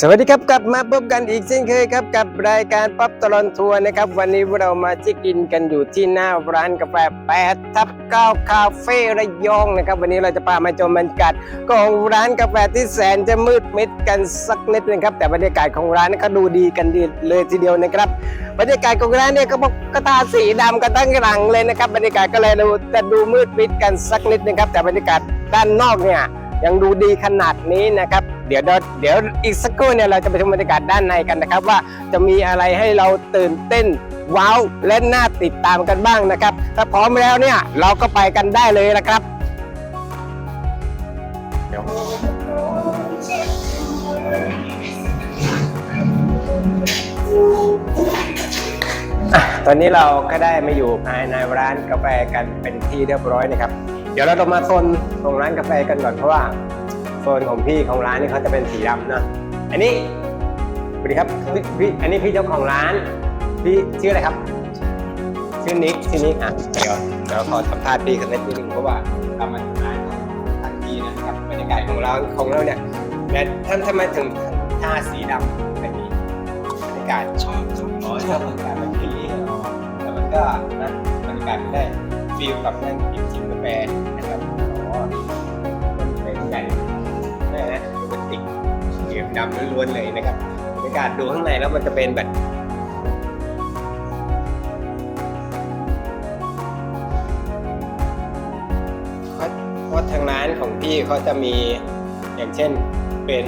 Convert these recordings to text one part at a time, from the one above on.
สวัสดีครับกลับมาพบกันอีกเช่นเคยครับกับรายการป๊อปตลอนทัวร์นะครับ วันนี้เรามาเช็คอินกันอยู่ที่หน้าร้านกาแฟ8ทับ9คาเฟ่ระยองนะครับ วันนี้เราจะพามาชมบรรยากาศของร้านกาแฟที่แสนจะมืดมิดกันสักนิดนึงครับ แต่บรรยากาศของร้านนี่เขาดูดีกันดีเลยทีเดียวนะครับ บรรยากาศของร้านเนี่ยก็บอกกระทาสีดำกันทั้งหลังเลยนะครับ บรรยากาศก็เลยดูจะดูมืดมิดกันสักนิดนึงครับแต่บรรยากาศด้านนอกเนี่ย ยังดูดีขนาดนี้นะครับ เดี๋ยวเดี๋ยวอีกสักครู่เนี่ยเราจะไปชมบรรยากาศด้านในกันนะครับ ว่าจะมีอะไรให้เราตื่นเต้นว้าวและน่าติดตามกันบ้างนะครับ ถ้าพร้อมแล้วเนี่ยเราก็ไปกันได้เลยนะครับตอนนี้เราก็ได้มาอยู่ภายในร้านกาแฟกันเป็นที่เรียบร้อยนะครับ เดี๋ยวเราจะมาโซนของร้านกาแฟกันก่อนเพราะว่าโซนของพี่ของร้านนี่เขาจะเป็นสีดำนะอันนี้สวัสดีครับพี่พี่อันนี้พี่เจ้าของร้าน พี่ชื่ออะไรครับชื่อนิกชื่อนิกอะเดี๋ยวเดี๋ยวขอสัมภาษณ์พี่กันนิดนึงเพราะว่าเรามาทำงร้านทันทีนะครับบรรยากาศของเราของเราเนี่ยแม้ท่านทำไมถึงท่าสีดำแบบนี้บรรยากาศชอบครับชอบบรรยากาศแบบนี้แล้วมันก็นะบรรยากาศมันได้ ฟีลกับนั่งกินชิมกาแฟนะครับอ๋อเป็นใหญ่นะฮะโรแมนติกเขียวดำล้วนๆเลยนะครับบรรยากาศดูข้างในแล้วมันจะเป็นแบบเพราะทางร้านของพี่เขาจะมีอย่างเช่นเป็น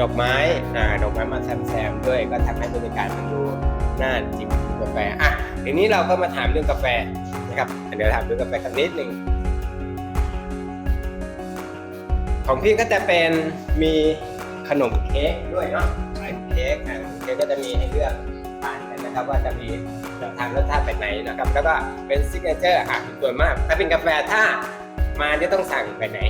ดอกไม้อ่าดอกไม้มาแซมๆด้วยก็ทำให้บรรยากาศมันดูน่าจิบกาแฟอะทีนี้เราก็มาถามเรื่องกาแฟ นะครับเดี๋ยวถามเรื่องกาแฟกันนิดหนึ่งของพี่ก็จะเป็นมีขนมเค้กด้วยเนาะขนมเค้กอะขนมเค้กก็จะมีให้เลือกทานกันนะครับว่าจะมีจะทานรสชาติแบบไหนนะครับ แล้วก็เป็นซิกเนเจอร์อะส่วนมาก ถ้าเป็นกาแฟถ้ามาจะต้องสั่งแบบไหน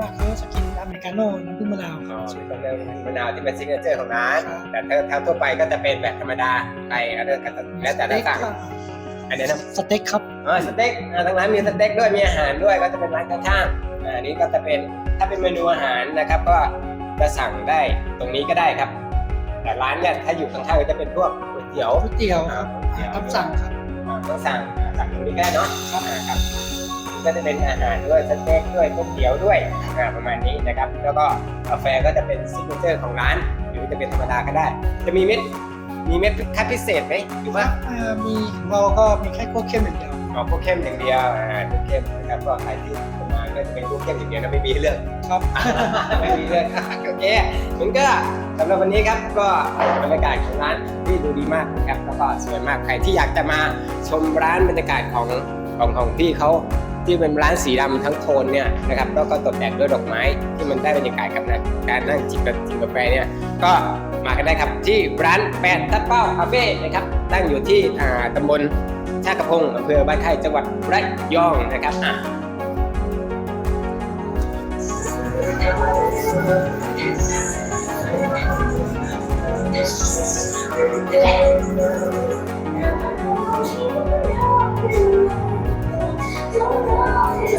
มากเขาจะกินอเมริกาโน่น้ำผึ้งมะนาวอ๋อเป็นเรื่องมะนาวที่เป็นซิกเนเจอร์ของร้านครับแต่ถ้าถ้าทั่วไปก็จะเป็นแบบธรรมดาไปอะไรกันแล้วแต่เราสั่ง อันนี้นะสเต็กครับอ๋อสเต็กอ่าทางร้านมีสเต็กด้วยมีอาหารด้วยก็จะเป็นร้านข้างๆอ่าอันนี้ก็จะเป็นถ้าเป็นเมนูอาหารนะครับ ก็จะสั่งได้ตรงนี้ก็ได้ครับ แต่ร้านเนี่ยถ้าอยู่ข้างๆก็จะเป็นพวกก๋วยเตี๋ยวก๋วยเตี๋ยวครับอ่าตามสั่งครับอ่าต้องสั่งอ่าสั่งตรงนี้ก็ได้เนาะครับอ่าครับก็จะเป็นอาหารด้วยสเต็กด้วยก๋วยเตี๋ยวด้วยอ่าประมาณนี้นะครับ แล้วก็กาแฟก็จะเป็นซิกเนเจอร์ของร้าน หรือจะเป็นธรรมดาก็ได้ จะมีเม็ด มีเม็ดคัดพิเศษไหมหรือว่าเอ่อมีของเราก็มีแค่คั่วเข้มอย่างเดียวอ๋อพวกเข้มอย่างเดียวอ่าพวกเข้มนะครับก็ใครที่มาก็จะเป็นพวกเข้มอย่างเดียวนะไม่มีให้เลือก ครับ ไม่มีเลยโอเคมันก็สำหรับวันนี้ครับก็บรรยากาศของร้านที่ดูดีมากนะครับแล้วก็สวยมากใครที่อยากจะมาชมร้านบรรยากาศของของของพี่เขา ที่เป็นร้านสีดำทั้งโทนเนี่ยนะครับแล้วก็ตกแต่งด้วยดอกไม้ที่มันได้บรรยากาศกับการนั่งจิบกาแฟเนี่ยก็มากันได้ครับที่ร้านแปดทับเป้าคาเฟ่นะครับตั้งอยู่ที่อ่าตำบลชากระพงอำเภอบ้านไร่จังหวัดระยองนะครับอ่า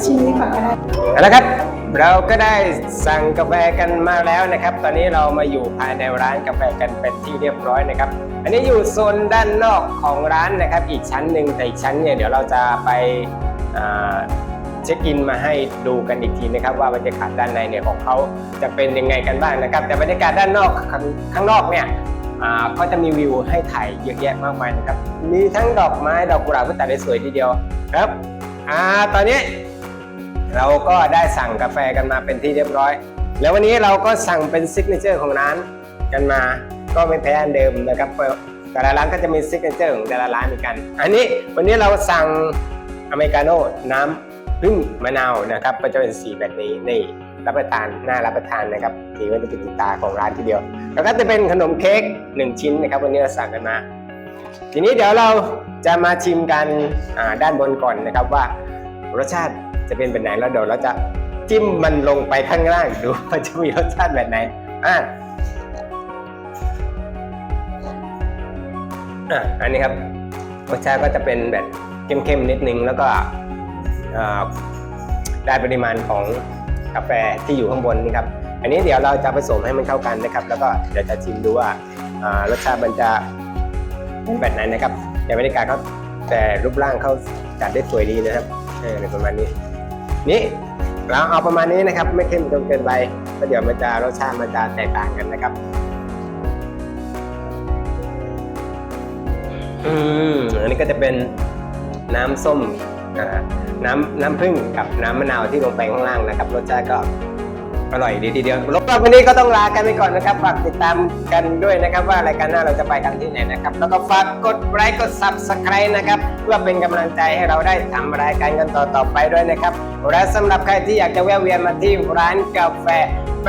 ชิมนี้ก่อนก็ได้เอาละครับ เราก็ได้สั่งกาแฟกันมาแล้วนะครับ ตอนนี้เรามาอยู่ภายในร้านกาแฟกันเป็นที่เรียบร้อยนะครับ อันนี้อยู่โซนด้านนอกของร้านนะครับ อีกชั้นหนึ่งแต่อีกชั้นเนี่ยเดี๋ยวเราจะไปเช็คอินมาให้ดูกันอีกทีนะครับ ว่าบรรยากาศด้านในเนี่ยของเขาจะเป็นยังไงกันบ้างนะครับ แต่บรรยากาศด้านนอกข้างข้างนอกเนี่ยอ่าก็จะมีวิวให้ถ่ายเยอะแยะมากมายนะครับ มีทั้งดอกไม้ดอกกุหลาบที่ตัดได้สวยทีเดียวครับอ่าตอนนี้ เราก็ได้สั่งกาแฟกันมาเป็นที่เรียบร้อย แล้ววันนี้เราก็สั่งเป็นซิกเนเจอร์ของร้านกันมา ก็ไม่แพ้อันเดิมนะครับแต่ละร้านก็จะมีซิกเนเจอร์ของแต่ละร้านเหมือนกัน อันนี้วันนี้เราสั่งอเมริกาโน่น้ำพึ่งมะนาวนะครับก็จะเป็นสีแบบนี้นี่รับประทานน่ารับประทานนะครับสีก็จะเป็นติดตาของร้านทีเดียว แล้วก็จะเป็นขนมเค้กหนึ่งชิ้นนะครับ วันนี้เราสั่งกันมา ทีนี้เดี๋ยวเราจะมาชิมกันด้านบนก่อนนะครับว่ารสชาติ จะเป็นแบบไหนแล้วเดี๋ยวเราจะจิ้มมันลงไปข้างล่างดูว่าจะมีรสชาติแบบไหนอะอะอันนี้ครับรสชาติก็จะเป็นแบบเข้มๆนิดนึงแล้วก็ได้ปริมาณของกาแฟที่อยู่ข้างบนนี่ครับ อันนี้เดี๋ยวเราจะผสมให้มันเข้ากันนะครับ แล้วก็เดี๋ยวจะชิมดูว่ารสชาติมันจะเป็นแบบไหนนะครับแต่บรรยากาศเขาแต่รูปร่างเขาจัดได้สวยดีนะครับเออประมาณนี้ นี่เราเอาประมาณนี้นะครับ ไม่เข้มจนเกินไปเพราะเดี๋ยวมันจะรสชาติมันจะแตกต่างกันนะครับ อืมอันนี้ก็จะเป็นน้ำส้มน้ำน้ำผึ้งกับน้ำมะนาวที่ลงไปข้างล่างนะครับ รสชาติก็ อร่อยดีทีเดียวแล้วก็วันนี้ก็ต้องลากันไปก่อนนะครับฝากติดตามกันด้วยนะครับ ว่ารายการหน้าเราจะไปกันที่ไหนนะครับ แล้วก็ฝากกดไลค์กด subscribe นะครับเพื่อเป็นกำลังใจให้เราได้ทำรายการกันต่อๆไปด้วยนะครับและสำหรับใครที่อยากจะแวะเวียนมาที่ร้านกาแฟแฟ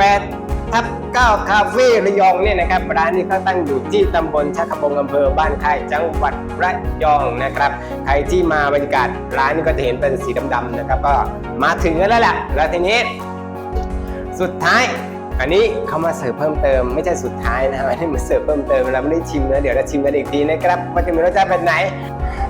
ทับเก้าคาเฟ่ระยองเนี่ยนะครับร้านนี้เขาตั้งอยู่ที่ตำบลชักบงอำเภอบ้านค่ายจังหวัดระยองนะครับ ใครที่มาบรรยากาศร้านนี้ก็จะเห็นเป็นสีดำๆนะครับ ก็มาถึงกันแล้วแหละแล้วทีนี้ สุดท้าย อันนี้เขามาเสิร์ฟเพิ่มเติมไม่ใช่สุดท้ายนะครับอันนี้มาเสิร์ฟเพิ่มเติมเราไม่ได้ชิมนะเดี๋ยวเราชิมกันอีกทีนะครับว่าจะมีรสชาติแบบไหน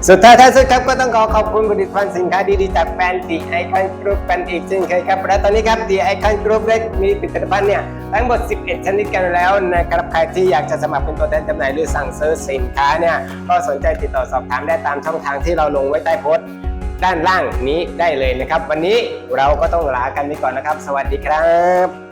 สุดท้ายท้ายสุดครับก็ต้องขอขอบคุณผลิตภัณฑ์สินค้าดีๆจากแบรนด์ดีไอคอนกรุ๊ปกันอีกเช่นเคยครับและตอนนี้ครับดีไอคอนกรุ๊ปได้มีผลิตภัณฑ์เนี่ยทั้งหมด 11 ชนิดกันแล้วนะครับใครที่อยากจะสมัครเป็นตัวแทนจำหน่ายหรือสั่งซื้อสินค้าเนี่ยก็สนใจติดต่อสอบถามได้ตามช่องทางที่เราลงไว้ใต้โพสต์ ด้านล่างนี้ได้เลยนะครับ วันนี้เราก็ต้องลากันไปก่อนนะครับ สวัสดีครับ